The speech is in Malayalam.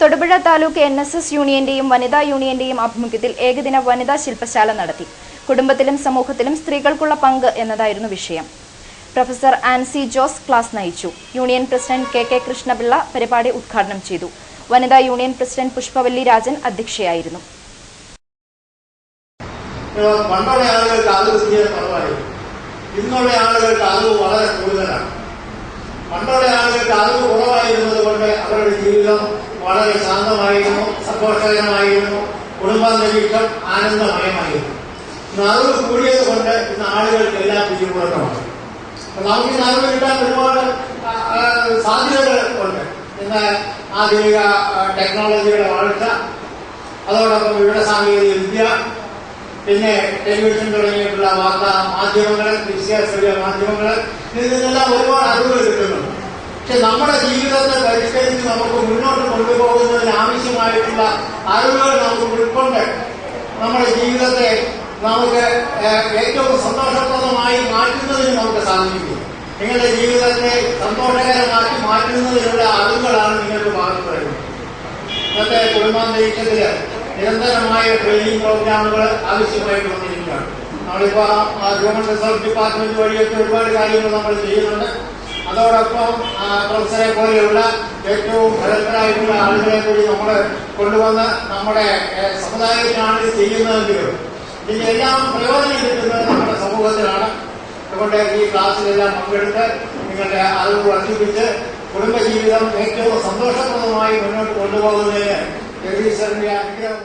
Thodupuzha taluk N S S യൂണിയന്റെയും വനിതാ യൂണിയന്റെയും ആഭിമുഖ്യത്തിൽ ഏകദിന വനിതാ ശില്പശാല നടത്തി. കുടുംബത്തിലും സമൂഹത്തിലും സ്ത്രീകൾക്കുള്ള പങ്ക് എന്നതായിരുന്നു വിഷയം. പ്രൊഫസർ ആൻസി ജോസ് ക്ലാസ് നയിച്ചു. Union president K K Krishnapillai പരിപാടി ഉദ്ഘാടനം ചെയ്തു. വനിതാ യൂണിയൻ പ്രസിഡന്റ് പുഷ്പവല്ലി രാജൻ അധ്യക്ഷയായിരുന്നു. പണ്ടുള്ള ആളുകൾക്ക് അറിവ് തീരെ കുറവായിരുന്നു. ഇന്നുള്ള ആളുകൾക്ക് അറിവ് വളരെ കൂടുതലാണ്. പണ്ടുള്ള ആളുകൾക്ക് അറിവ് കുറവായിരുന്നത് കൊണ്ട് അവരുടെ ജീവിതം വളരെ ശാന്തമായിരുന്നു സന്തോഷകരമായിരുന്നു കുടുംബാന്തരീക്ഷം ആനന്ദമയമായിരുന്നു. അറിവ് കൂടിയത് കൊണ്ട് ഇന്ന് ആളുകൾക്ക് എല്ലാം പിരിമുറക്കമാണ്. നമുക്ക് അറിവ് കിട്ടാൻ ഒരുപാട് സാധ്യതകൾ ഉണ്ട്. ഇന്ന് ആധുനിക ടെക്നോളജിയുടെ വളർച്ച അതോടൊപ്പം വിവര സാങ്കേതിക വിദ്യ പിന്നെ ടെലിവിഷൻ തുടങ്ങിയിട്ടുള്ള വാർത്താ മാധ്യമങ്ങൾ വിശ്വാസ മാധ്യമങ്ങൾ ഇതിൽ നിന്നെല്ലാം ഒരുപാട് അറിവുകൾ കിട്ടുന്നുണ്ട്. നമ്മുടെ ജീവിതത്തെ പരിഷ്കരിച്ച് നമുക്ക് മുന്നോട്ട് കൊണ്ടുപോകുന്നതിന് ആവശ്യമായിട്ടുള്ള അറിവുകൾ നമുക്ക് ഉൾക്കൊണ്ട് നമ്മുടെ ജീവിതത്തെ നമുക്ക് ഏറ്റവും സന്തോഷപ്രദമായി മാറ്റുന്നതിന് നമുക്ക് സാധിക്കും. നിങ്ങളുടെ ജീവിതത്തെ സന്തോഷകരമാക്കി മാറ്റുന്നതിനുള്ള അറിവുകളാണ് നിങ്ങൾക്ക് തരുന്നത്. ഇന്നത്തെ കുടുംബാന്തരീക്ഷത്തിൽ നിരന്തരമായ ട്രെയിനിങ് പ്രോഗ്രാമുകൾ ആവശ്യമായിട്ട് വന്നിരിക്കുകയാണ്. നമ്മളിപ്പോ ഹ്യൂമൻ റിസോഴ്സ് ഡിപ്പാർട്ട്മെന്റ് വഴിയൊക്കെ ഒരുപാട് കാര്യങ്ങൾ നമ്മൾ ചെയ്യുന്നുണ്ട്. അതോടൊപ്പം പ്രൊഫസറെ പോലെയുള്ള ഏറ്റവും ഫലപ്രായിട്ടുള്ള ആളുകളെ കൂടി നമ്മൾ കൊണ്ടുവന്ന് നമ്മുടെ സമുദായത്തിലാണ് ചെയ്യുന്നതെങ്കിലും ഇതിനെല്ലാം പ്രയോജനം കിട്ടുന്നത് നമ്മുടെ സമൂഹത്തിലാണ്. അതുകൊണ്ട് ഈ ക്ലാസ്സിലെല്ലാം പങ്കെടുത്ത് നിങ്ങളുടെ അറിവ് വർദ്ധിപ്പിച്ച് കുടുംബജീവിതം ഏറ്റവും സന്തോഷപ്രദമായി മുന്നോട്ട് കൊണ്ടുപോകുന്നതിന് ജഗദീശ്വരന്റെ അനുഗ്രഹം